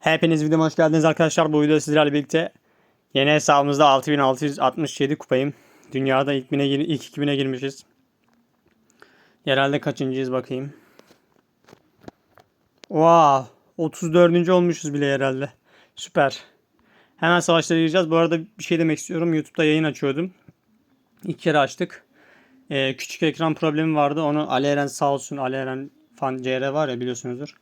Hepiniz videoma hoş geldiniz arkadaşlar. Bu videoda sizlerle birlikte yeni hesabımızda 6667 kupayım. Dünyada ilk, bine, ilk 2000'e girmişiz. Herhalde kaçıncıyız bakayım. Wow, 34. olmuşuz bile herhalde. Süper. Hemen savaşlara gireceğiz. Bu arada bir şey demek istiyorum. YouTube'da yayın açıyordum. İlk kere açtık. Ee, küçük ekran problemi vardı. Onu Ali Eren sağ olsun. Ali Eren fan CR var ya biliyorsunuzdur.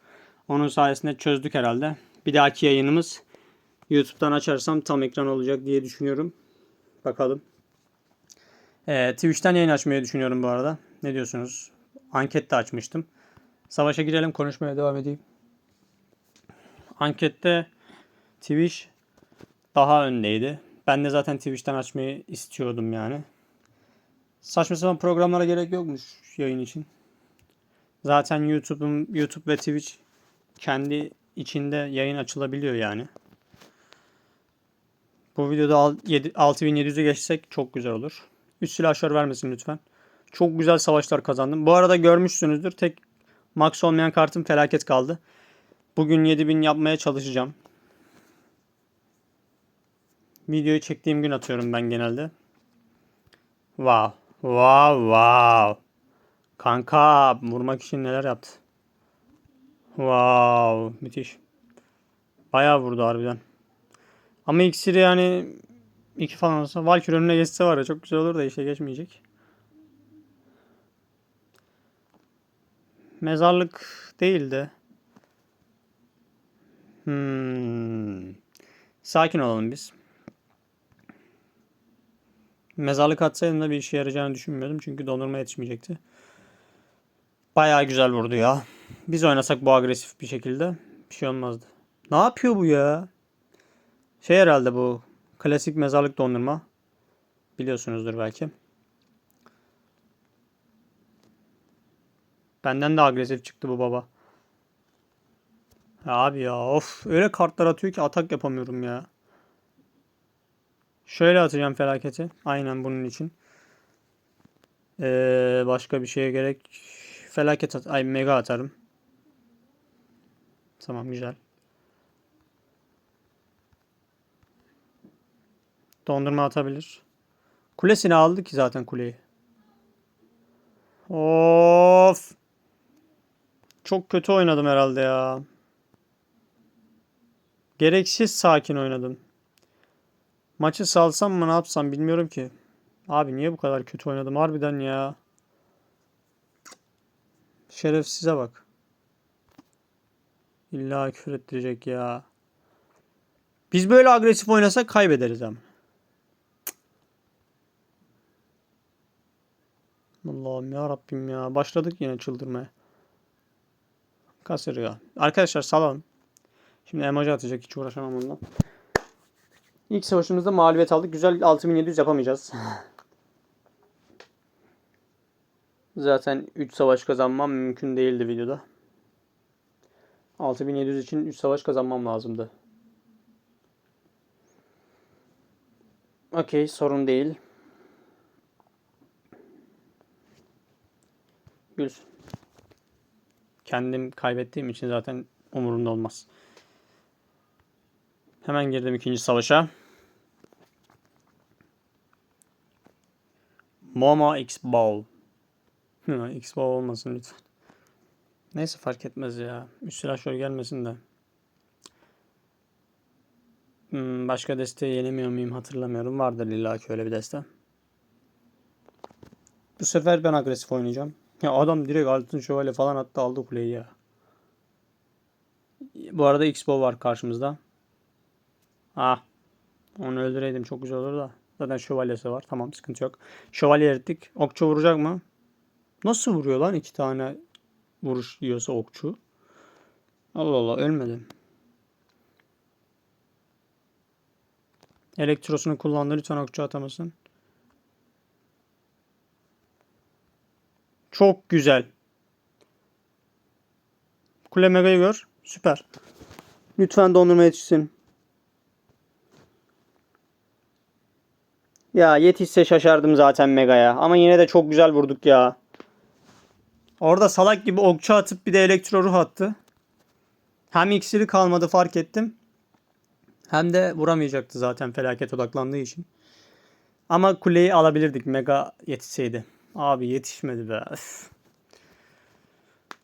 Onun sayesinde çözdük herhalde. Bir dahaki yayınımız YouTube'dan açarsam tam ekran olacak diye düşünüyorum. Bakalım. Ee, Twitch'ten yayın açmayı düşünüyorum bu arada. Ne diyorsunuz? Anket de açmıştım. Savaşa girelim konuşmaya devam edeyim. Ankette Twitch daha öndeydi. Ben de zaten Twitch'ten açmayı istiyordum yani. Saçma sapan programlara gerek yokmuş yayın için. Zaten YouTube'un YouTube ve Twitch kendi içinde yayın açılabiliyor yani. Bu videoda al- yedi- 6700'ü geçsek çok güzel olur. Üst silahşör vermesin lütfen. Çok güzel savaşlar kazandım. Bu arada görmüşsünüzdür. Tek max olmayan kartım felaket kaldı. Bugün 7000 yapmaya çalışacağım. Videoyu çektiğim gün atıyorum ben genelde. Wow. Wow wow. Kanka vurmak için neler yaptı? Wow, müthiş. Bayağı vurdu harbiden. Ama iksiri yani iki falan olsa Valkyrie önüne geçse var ya çok güzel olur da işe geçmeyecek. Mezarlık değil de. Hmm. Sakin olalım biz. Mezarlık atsaydım da bir işe yarayacağını düşünmüyordum çünkü dondurma yetişmeyecekti. Bayağı güzel vurdu ya. Biz oynasak bu agresif bir şekilde bir şey olmazdı. Ne yapıyor bu ya? Şey herhalde bu klasik mezarlık dondurma. Biliyorsunuzdur belki. Benden de agresif çıktı bu baba. Ya abi ya of öyle kartlar atıyor ki atak yapamıyorum ya. Şöyle atacağım felaketi. Aynen bunun için. Ee, başka bir şeye gerek. Felaket at. Ay mega atarım. Tamam güzel. Dondurma atabilir. Kulesini aldı ki zaten kuleyi. Of. Çok kötü oynadım herhalde ya. Gereksiz sakin oynadım. Maçı salsam mı ne yapsam bilmiyorum ki. Abi niye bu kadar kötü oynadım harbiden ya. Şerefsize bak. İlla küfür ettirecek ya. Biz böyle agresif oynasak kaybederiz ama. Allah'ım ya Rabbim ya. Başladık yine çıldırmaya. Kasırga. Arkadaşlar salalım. Şimdi emoji atacak hiç uğraşamam onunla. İlk savaşımızda mağlubiyet aldık. Güzel 6700 yapamayacağız. Zaten 3 savaş kazanmam mümkün değildi videoda. 6700 için 3 savaş kazanmam lazımdı. Okey sorun değil. Gülsün. Kendim kaybettiğim için zaten umurumda olmaz. Hemen girdim ikinci savaşa. Momo X Ball. X Ball olmasın lütfen. Neyse fark etmez ya. Üst silahşör gelmesin de. Hmm, başka desteği yenemiyor muyum hatırlamıyorum. Vardır illa ki öyle bir deste. Bu sefer ben agresif oynayacağım. Ya adam direkt altın şövalye falan attı aldı kuleyi ya. Bu arada X-Bow var karşımızda. Ah. Onu öldüreydim çok güzel olur da. Zaten şövalyesi var. Tamam sıkıntı yok. Şövalye erittik. Okçu vuracak mı? Nasıl vuruyor lan iki tane vuruş yiyorsa okçu? Allah Allah ölmedi. Elektrosunu kullandı. Lütfen okçu atamasın. Çok güzel. Kule Mega'yı gör. Süper. Lütfen dondurma yetişsin. Ya yetişse şaşardım zaten Mega'ya. Ama yine de çok güzel vurduk ya. Orada salak gibi okçu atıp bir de elektro ruh attı. Hem iksiri kalmadı fark ettim. Hem de vuramayacaktı zaten felaket odaklandığı için. Ama kuleyi alabilirdik mega yetişseydi. Abi yetişmedi be.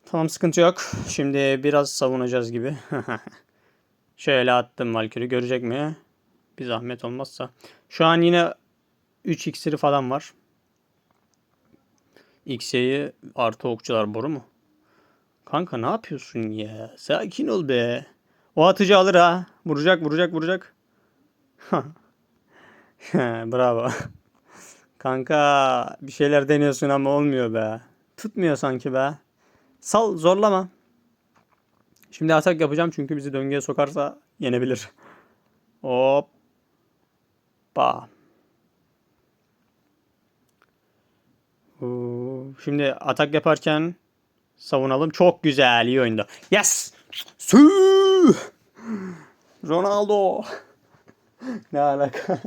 Tamam sıkıntı yok. Şimdi biraz savunacağız gibi. Şöyle attım Valkyrie görecek mi? Bir zahmet olmazsa. Şu an yine 3 iksiri falan var. X'yi artı okçular boru mu? Kanka ne yapıyorsun ya? Sakin ol be. O atıcı alır ha. Vuracak vuracak vuracak. Bravo. Kanka bir şeyler deniyorsun ama olmuyor be. Tutmuyor sanki be. Sal zorlama. Şimdi atak yapacağım çünkü bizi döngüye sokarsa yenebilir. Hoppa. Oo, Şimdi atak yaparken savunalım. Çok güzel. iyi oyunda. Yes! Su! Ronaldo. ne alaka?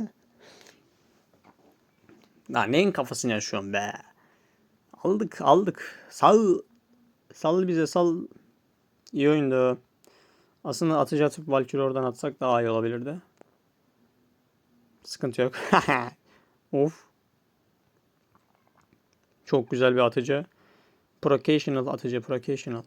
Lan neyin kafasını yaşıyorsun be? Aldık aldık. Sal. Sal bize sal. İyi oyundu. Aslında atıcı atıp Valkyrie oradan atsak daha iyi olabilirdi. Sıkıntı yok. of. Çok güzel bir atıcı. Procational atıcı. Procational.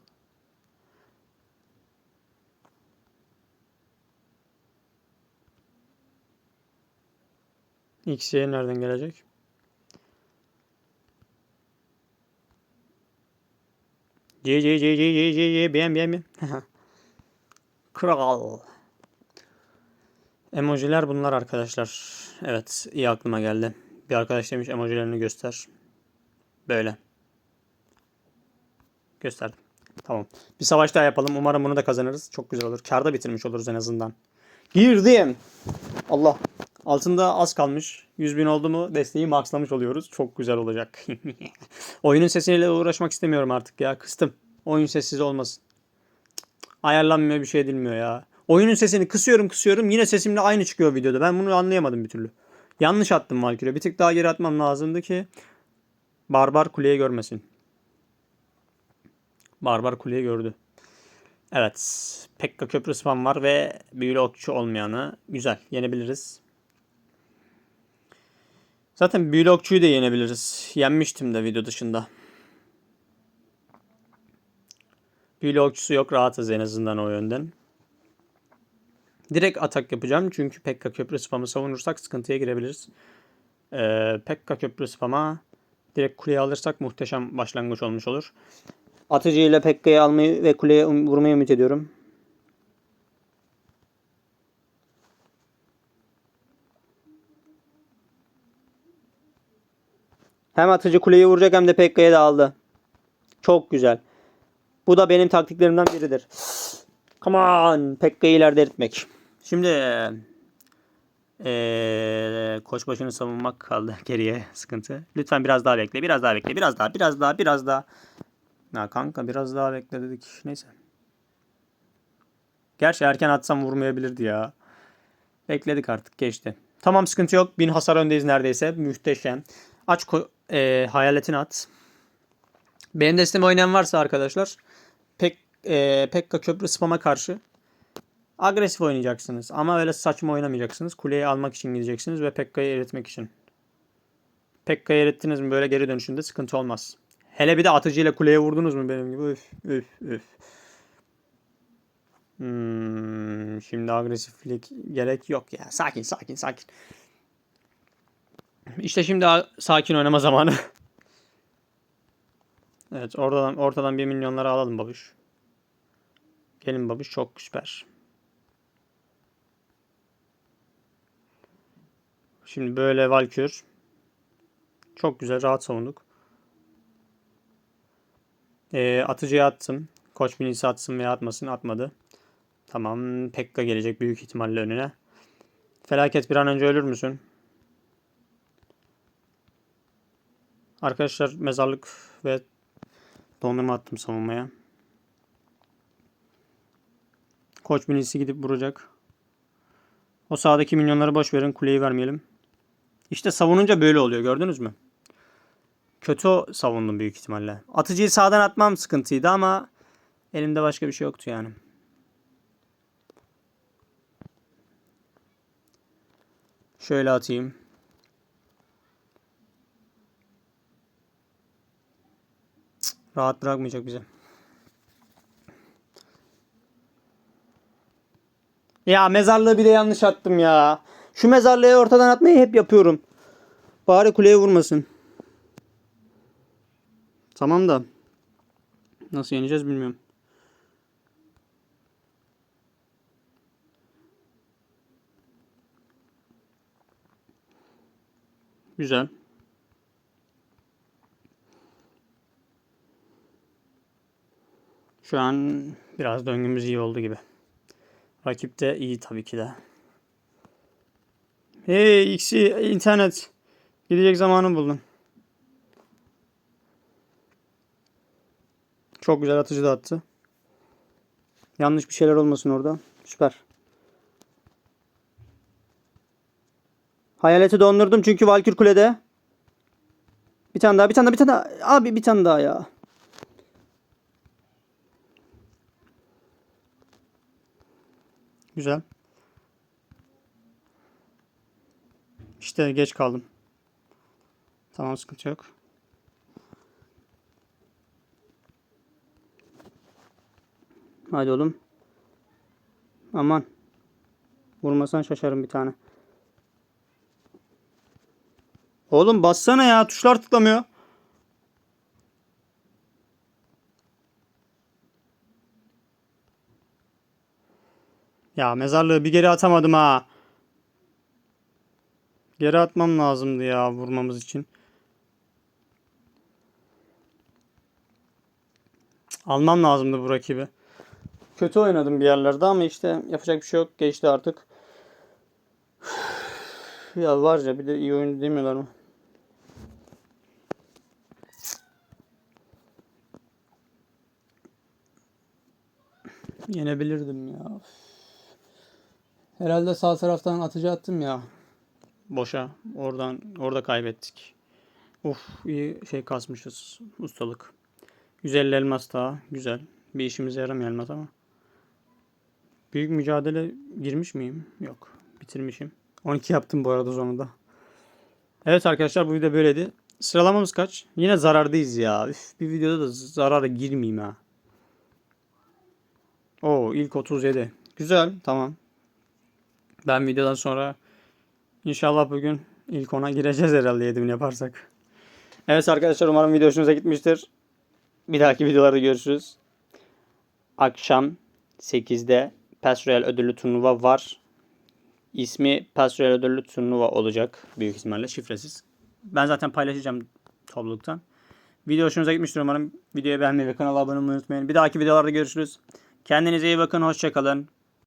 XY nereden gelecek? C C C C C C C beğen beğen beğen. Kral. Emojiler bunlar arkadaşlar. Evet iyi aklıma geldi. Bir arkadaş demiş emojilerini göster. Böyle. Gösterdim. Tamam. Bir savaş daha yapalım. Umarım bunu da kazanırız. Çok güzel olur. Karda bitirmiş oluruz en azından. Girdim. Allah. Altında az kalmış. 100 bin oldu mu desteği maxlamış oluyoruz. Çok güzel olacak. Oyunun sesiyle uğraşmak istemiyorum artık ya. Kıstım. Oyun sessiz olmasın. Ayarlanmıyor bir şey edilmiyor ya. Oyunun sesini kısıyorum kısıyorum yine sesimle aynı çıkıyor videoda. Ben bunu anlayamadım bir türlü. Yanlış attım Valkyrie. Bir tık daha geri atmam lazımdı ki Barbar kuleyi görmesin. Barbar kuleyi gördü. Evet. Pekka köprü spam var ve büyülü okçu olmayanı. Güzel. Yenebiliriz. Zaten büyülü okçuyu da yenebiliriz. Yenmiştim de video dışında. Büyülü okçusu yok. Rahatız en azından o yönden. Direkt atak yapacağım. Çünkü Pekka köprü spamı savunursak sıkıntıya girebiliriz. Ee, Pekka köprü spama direkt kuleye alırsak muhteşem başlangıç olmuş olur. Atıcı ile Pekka'yı almayı ve kuleye um- vurmayı ümit ediyorum. Hem atıcı kuleyi vuracak hem de Pekka'yı da aldı. Çok güzel. Bu da benim taktiklerimden biridir. Come on. Pekka'yı ileride eritmek. Şimdi ee, koç başını savunmak kaldı geriye sıkıntı. Lütfen biraz daha bekle. Biraz daha bekle. Biraz daha. Biraz daha. Biraz daha. Ya kanka biraz daha bekle dedik. Neyse. Gerçi erken atsam vurmayabilirdi ya. Bekledik artık geçti. Tamam sıkıntı yok. Bin hasar öndeyiz neredeyse. Muhteşem. Aç e, hayaletini at. Benim destemi oynayan varsa arkadaşlar pek e, Pekka köprü spama karşı agresif oynayacaksınız. Ama öyle saçma oynamayacaksınız. Kuleyi almak için gideceksiniz ve Pekka'yı eritmek için. Pekka'yı erittiniz mi böyle geri dönüşünde sıkıntı olmaz. Hele bir de atıcıyla kuleye vurdunuz mu benim gibi? Üf üf üf. Hmm, şimdi agresiflik gerek yok ya. Sakin sakin sakin. İşte şimdi sakin oynama zamanı. evet oradan ortadan bir milyonları alalım babuş. Gelin babuş çok süper. Şimdi böyle Valkür. Çok güzel rahat savunduk. Ee, atıcıya attım. Koç binisi atsın veya atmasın atmadı. Tamam. Pekka gelecek büyük ihtimalle önüne. Felaket bir an önce ölür müsün? Arkadaşlar mezarlık ve dondurma attım savunmaya. Koç binisi gidip vuracak. O sağdaki minyonları boş verin. Kuleyi vermeyelim. İşte savununca böyle oluyor gördünüz mü? Kötü savundum büyük ihtimalle. Atıcıyı sağdan atmam sıkıntıydı ama elimde başka bir şey yoktu yani. Şöyle atayım. Rahat bırakmayacak bize. Ya mezarlığı bile yanlış attım ya. Şu mezarlığı ortadan atmayı hep yapıyorum. Bari kuleye vurmasın. Tamam da. Nasıl yeneceğiz bilmiyorum. Güzel. Şu an biraz döngümüz iyi oldu gibi. Rakip de iyi tabii ki de. Hey X'i internet. Gidecek zamanı buldun. Çok güzel atıcı da attı. Yanlış bir şeyler olmasın orada. Süper. Hayaleti dondurdum çünkü Valkür Kule'de. Bir tane daha, bir tane daha, bir tane daha. Abi bir tane daha ya. Güzel. İşte geç kaldım. Tamam sıkıntı yok. Hadi oğlum. Aman. Vurmasan şaşarım bir tane. Oğlum bassana ya. Tuşlar tıklamıyor. Ya mezarlığı bir geri atamadım ha. Geri atmam lazımdı ya vurmamız için. Almam lazımdı bu rakibi. Kötü oynadım bir yerlerde ama işte yapacak bir şey yok. Geçti artık. Ya var ya bir de iyi oyuncu demiyorlar mı? Yenebilirdim ya. Herhalde sağ taraftan atıcı attım ya. Boşa. Oradan orada kaybettik. Uf iyi şey kasmışız. Ustalık. 150 elmas daha. Güzel. Bir işimize yaramayan elmas ama. Büyük mücadele girmiş miyim? Yok. Bitirmişim. 12 yaptım bu arada sonunda. Evet arkadaşlar bu video böyleydi. Sıralamamız kaç? Yine zarardayız ya. Üf, bir videoda da zarara girmeyeyim ha. Oo ilk 37. Güzel tamam. Ben videodan sonra inşallah bugün ilk ona gireceğiz herhalde 7000 yaparsak. Evet arkadaşlar umarım video hoşunuza gitmiştir. Bir dahaki videolarda görüşürüz. Akşam 8'de PES Royal ödüllü turnuva var. İsmi PES Royal ödüllü turnuva olacak büyük ihtimalle şifresiz. Ben zaten paylaşacağım topluluktan. Video hoşunuza gitmiştir umarım. Videoyu beğenmeyi ve kanala abone olmayı unutmayın. Bir dahaki videolarda görüşürüz. Kendinize iyi bakın. Hoşçakalın.